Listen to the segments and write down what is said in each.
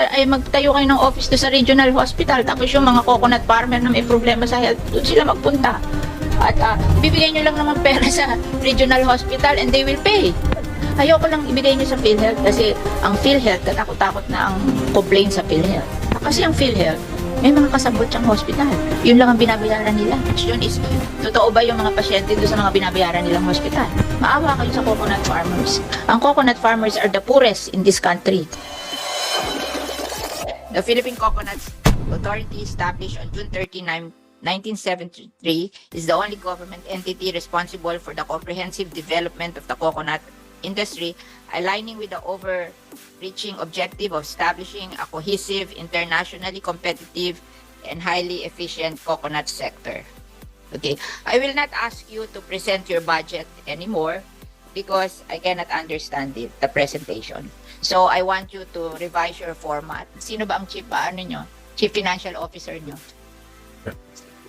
sa, ay magtayo kayo ng office doon sa regional hospital. Tapos yung mga coconut farmer na may problema sa health, doon sila magpunta. At uh, bibigyan nyo lang naman pera sa regional hospital and they will pay. Ayoko lang ibigay nyo sa PhilHealth kasi ang PhilHealth, katakot-takot na ang complaint sa PhilHealth. Kasi ang PhilHealth, may mga kasabot siyang hospital. Yun lang ang binabayaran nila. Question is, totoo ba yung mga pasyente doon sa mga binabayaran nilang hospital? Maawa kayo sa coconut farmers. Ang coconut farmers are the poorest in this country. The Philippine Coconut Authority established on June 39, 1973 is the only government entity responsible for the comprehensive development of the coconut industry, aligning with the overreaching objective of establishing a cohesive, internationally competitive, and highly efficient coconut sector. Okay, I will not ask you to present your budget anymore because I cannot understand it, the presentation. So I want you to revise your format. Sino ba ang chief, ah, ano nyo? Chief Financial Officer nyo?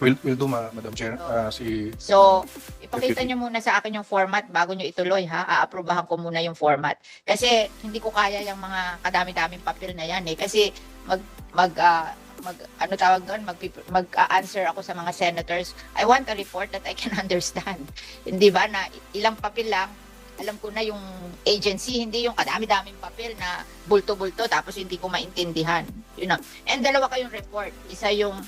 Will, will do, ma- Madam Chair. Ah, si So, ipakita nyo muna sa akin yung format bago nyo ituloy ha. Aaprobahan ko muna yung format. Kasi hindi ko kaya yung mga kadami-daming papel na yan eh. Kasi mag, mag, ah, mag ano tawag doon, mag, mag-answer ako sa mga senators. I want a report that I can understand. Hindi ba na ilang papel lang, alam ko na yung agency, hindi yung kadami-daming papel na bulto-bulto tapos hindi ko maintindihan. You know. And dalawa kayong report. Isa yung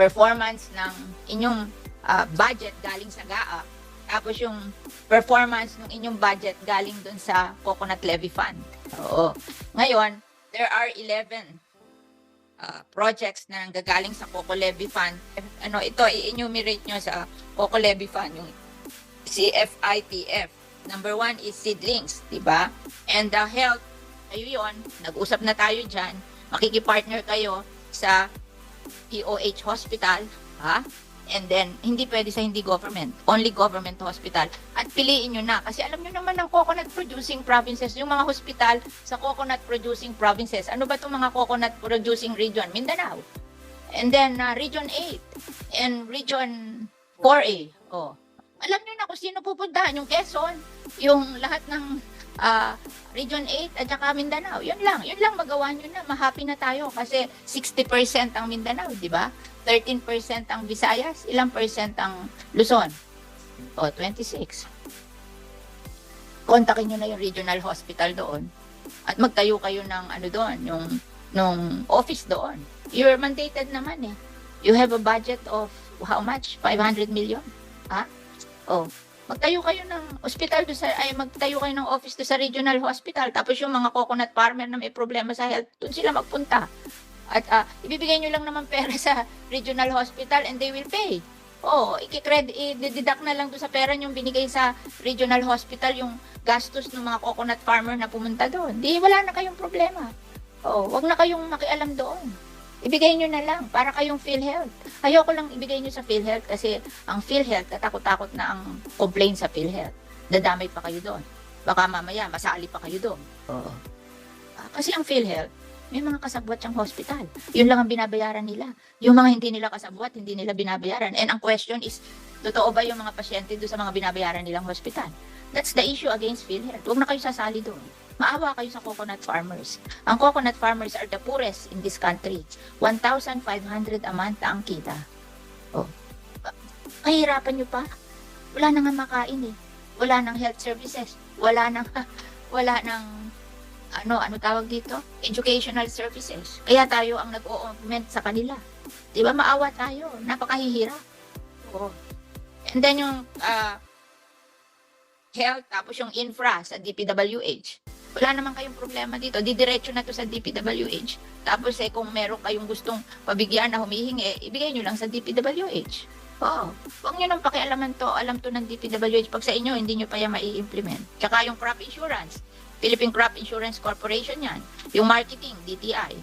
performance ng inyong ah, budget galing sa GAA. Tapos yung performance ng inyong budget galing dun sa Coconut Levy Fund. Oo. Ngayon, there are 11 ah, projects na nanggagaling sa Coco Levy Fund. Ano, ito, i-enumerate nyo sa Coco Levy Fund, yung CFITF. Number one is seedlings, di ba? And the health, kayo yon nag-usap na tayo dyan, makikipartner kayo sa POH hospital, ha? And then, hindi pwede sa hindi government. Only government hospital. At piliin nyo na. Kasi alam nyo naman ng coconut producing provinces, yung mga hospital sa coconut producing provinces. Ano ba itong mga coconut producing region? Mindanao. And then, uh, Region 8. And Region 4A. Oh. Alam nyo na kung sino pupuntahan. Yung Quezon. Yung lahat ng ah, Region 8 at saka Mindanao. Yun lang. Yun lang magawa nyo na. Mahappy na tayo. Kasi 60% ang Mindanao, di ba? 13% ang Visayas, ilang percent ang Luzon? O, 26. Kontakin nyo na yung regional hospital doon. At magtayo kayo ng ano doon, yung nung office doon. You're mandated naman eh. You have a budget of how much? 500 million? Ha? Oh, magtayo kayo ng hospital do sa ay magtayo kayo ng office do sa regional hospital tapos yung mga coconut farmer na may problema sa health doon sila magpunta at ah, ibibigay nyo lang naman pera sa regional hospital and they will pay. Oo, ikikred, i-deduct na lang doon sa pera yung binigay sa regional hospital yung gastos ng mga coconut farmer na pumunta doon. Di, wala na kayong problema. Oo, wag na kayong makialam doon. Ibigay nyo na lang para kayong PhilHealth. Ayoko lang ibigay nyo sa PhilHealth kasi ang PhilHealth, katakot-takot na ang complaint sa PhilHealth. Dadamay pa kayo doon. Baka mamaya, masali pa kayo doon. Oo. Ah, kasi ang PhilHealth, may mga kasabwat siyang hospital. Yun lang ang binabayaran nila. Yung mga hindi nila kasabwat, hindi nila binabayaran. And ang question is, totoo ba yung mga pasyente doon sa mga binabayaran nilang hospital? That's the issue against PhilHealth. Huwag na kayo sasali doon. Maawa kayo sa coconut farmers. Ang coconut farmers are the poorest in this country. 1,500 a month ang kita. Oh. Kahirapan nyo pa. Wala na nga makain eh. Wala nang health services. Wala nang, wala nang ano, ano tawag dito? Educational services. Kaya tayo ang nag-o-augment sa kanila. Di ba? Maawa tayo. Napakahihirap. Oo. And then yung ah, health, tapos yung infra sa DPWH. Wala naman kayong problema dito. Didiretso na to sa DPWH. Tapos eh, kung meron kayong gustong pabigyan na humihingi, ibigay nyo lang sa DPWH. Oo. Huwag nyo nang pakialaman to. Alam to ng DPWH. Pag sa inyo, hindi nyo pa yan mai-implement. Tsaka yung crop insurance. Philippine Crop Insurance Corporation yan. Yung marketing, DTI.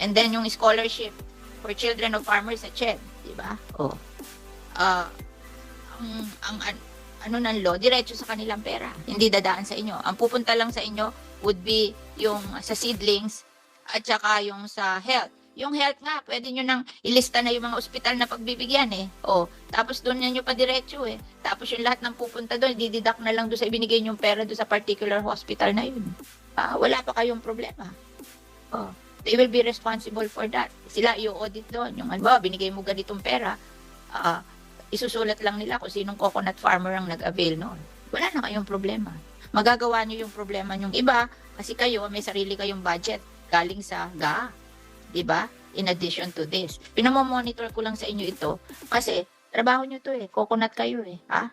And then yung scholarship for children of farmers sa CHED. Di ba? Oo. Ah, ang, ang, an- ano ng law, diretso sa kanilang pera. Hindi dadaan sa inyo. Ang pupunta lang sa inyo would be yung sa seedlings at saka yung sa health. Yung health nga, pwede nyo nang ilista na yung mga ospital na pagbibigyan eh. O, tapos doon nyo pa diretso eh. Tapos yung lahat ng pupunta doon, dididak na lang doon sa ibinigay yung pera doon sa particular hospital na yun. Ah, wala pa kayong problema. Oh. They will be responsible for that. Sila i-audit doon. Yung halimbawa, binigay mo ganitong pera, ah, isusulat lang nila kung sinong coconut farmer ang nag-avail noon. Wala na kayong problema. Magagawa nyo yung problema yung iba kasi kayo may sarili kayong budget galing sa GA. 'Di ba? In addition to this. Pinamomonitor ko lang sa inyo ito kasi trabaho nyo to eh. Coconut kayo eh. Ha?